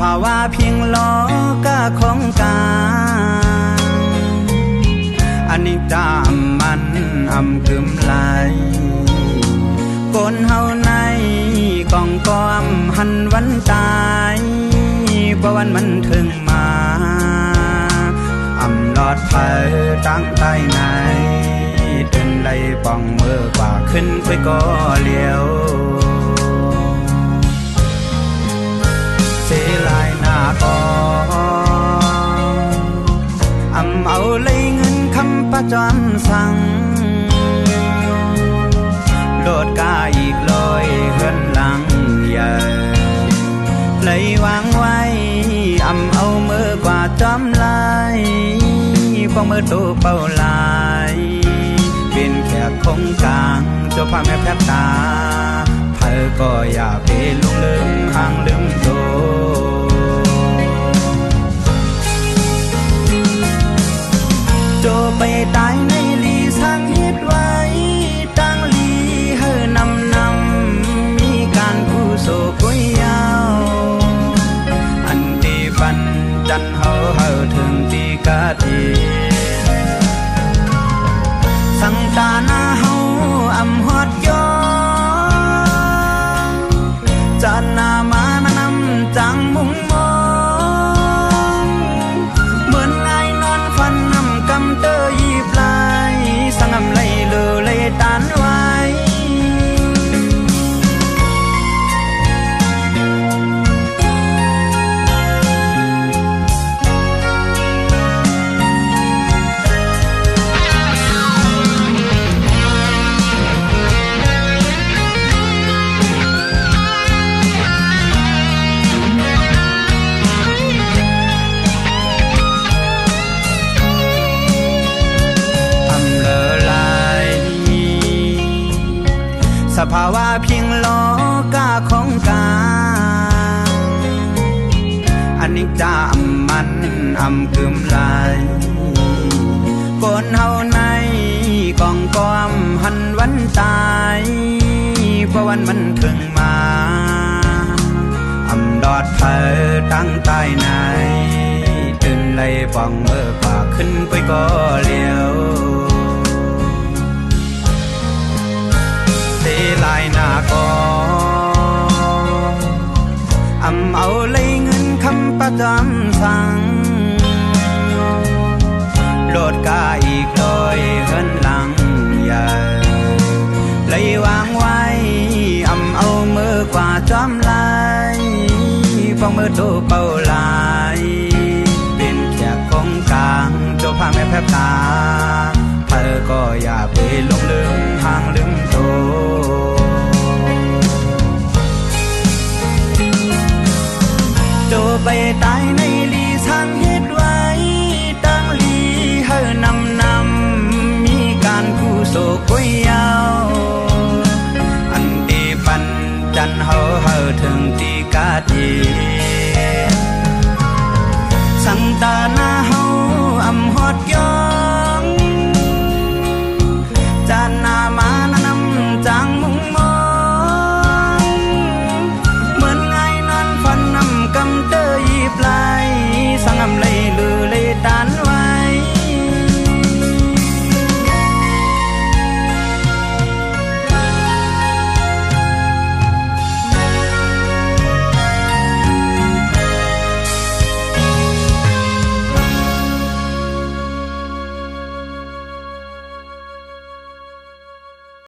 ภาวะเพียงล้อกะของกลางอันนี้จามมันอำกึมไหลกนเฮาในกองกอมหันวันตายเพราะวันมันถึงมาอำหลอดเผยตั้งใต้ในเดินไล่ปองเมื่อกว่าขึ้นไปก็เลี้ยว คำประจำสั่งโลดกาอีกลอยเฮือนหลังใหญ่เลยวางไว้อำเอามือกว่าจอมลายพอมือตัวเป่าลายเป็นแค่คงกลางเจ้าพาแม่แพบตาเธอก็อย่าไปลุงลืมห่างลืมโตโตาหน้าเฮาอำ ภาวะเพียงล้อกาของกาอันนี้จามมันอำกึมไหลกนเฮาในกองกอมหันวันตายเพราะวันมันถึงมาอำดอดเธอตั้งใต้ในตื่นเลยปองเมื่อกว่าขึ้นไปก็เลี้ยว หน้ากองอำเอาเลยเงินคำประจำสั่งโลดกาอีกลอยเฮินหลังใหญ่เลยวางไว้อำเอามือกว่าจอมลายฟังมือตัวเป่าลายเป็นแค่ของกลางเจ้าพาแม่แพบตาเธอก็อย่าไปหลงลืมห่างลืม ตายในลีทางเฮ็ดไว้ตั้งลีเฮอนำนำมีการผู้โศกกุยยาวอันตีปันจันเฮาเฮาถึงตีกาดีสังตานา